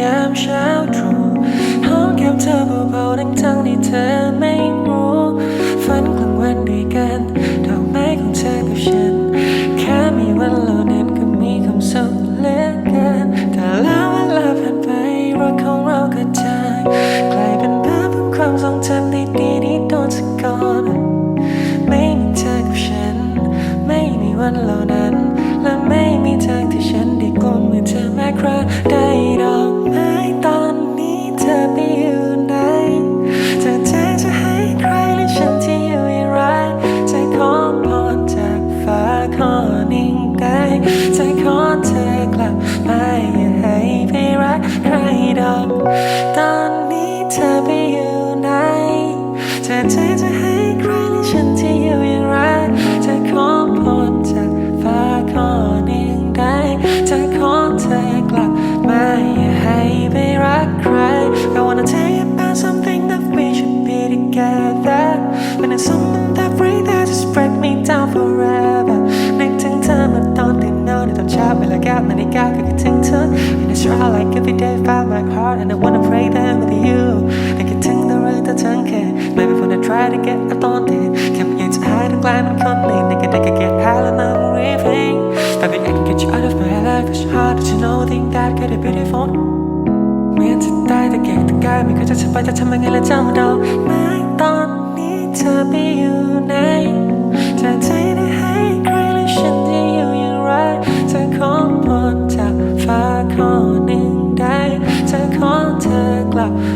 ยามเช้า ไย่ให้ไปรักใครดอก ตอนนี้เธอไปอยู่ไหนเธอจะ heart and I wanna pray them with you. 내게 등들을 다 잠게 Maybe when I try to get a don't it Can be into hiding climb and cunning 내게 내게 get high and I'm raving Baby I can get you out of my life. It's hard to know thing that could be beautiful. 미안치 따위 다 깨끗하게 미끄자 차빠져 천만길래 점으로 I don't need to be united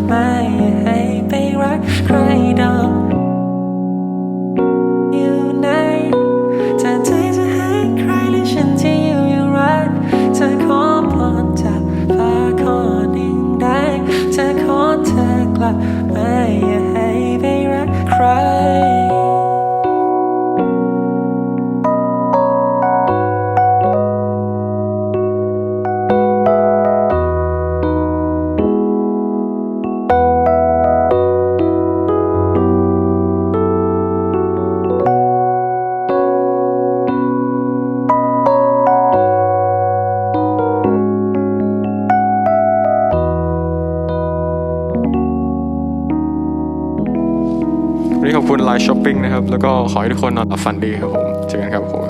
ไม่ให้ไปรักใครได้ วันนี้ขอบคุณไลน์ช้อปปิ้งนะครับ แล้วก็ขอให้ทุกคนนอนฝันดีครับผม เจอกันครับผม